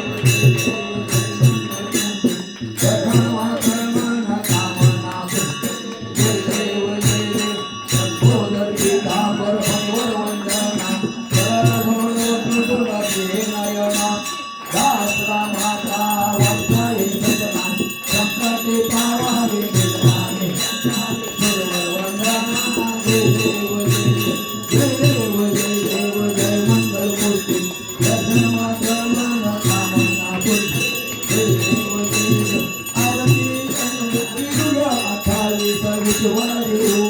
जय वाघवा देव देव मंगल मूर्ती जय सनातन Hallelujah.